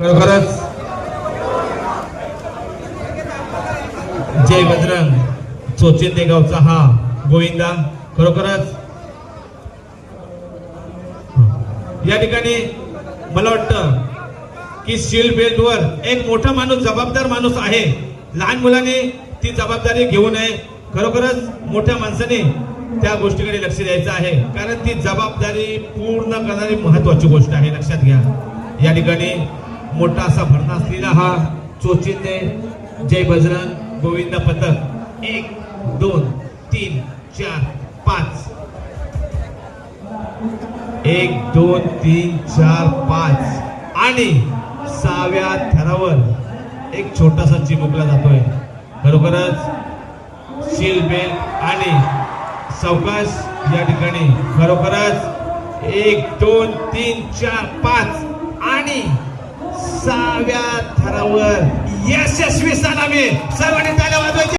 खरोखरच जय बजरंग चोचिंदे गावचा हा गोविंदा खरोखरच. या ठिकाणी मला वाटतं की स्टील बेल्टवर एक मोठा माणूस जबाबदार माणूस आहे. लहान मुलाने ती जबाबदारी घेऊ नये. खरोखरच मोठ्या माणसाने त्या गोष्टीकडे लक्ष द्यायचं आहे. कारण ती जबाबदारी पूर्ण करणारी महत्वाची गोष्ट आहे. लक्षात घ्या. या ठिकाणी मोठा असा भरणा असलेला हा चोचिंदे जय बजरंग गोविंद पथक. एक दोन तीन चार पाच. एक दोन तीन चार पाच. आणि सहाव्या थरावर एक छोटासा चिमुकला जातोय. खरोखरच शील बेल आणि सावकाश या ठिकाणी खरोखरच एक दोन तीन चार पाच. आणि सहाव्या थरावर. यशस्वी सलामी. सर्वांनी त्याला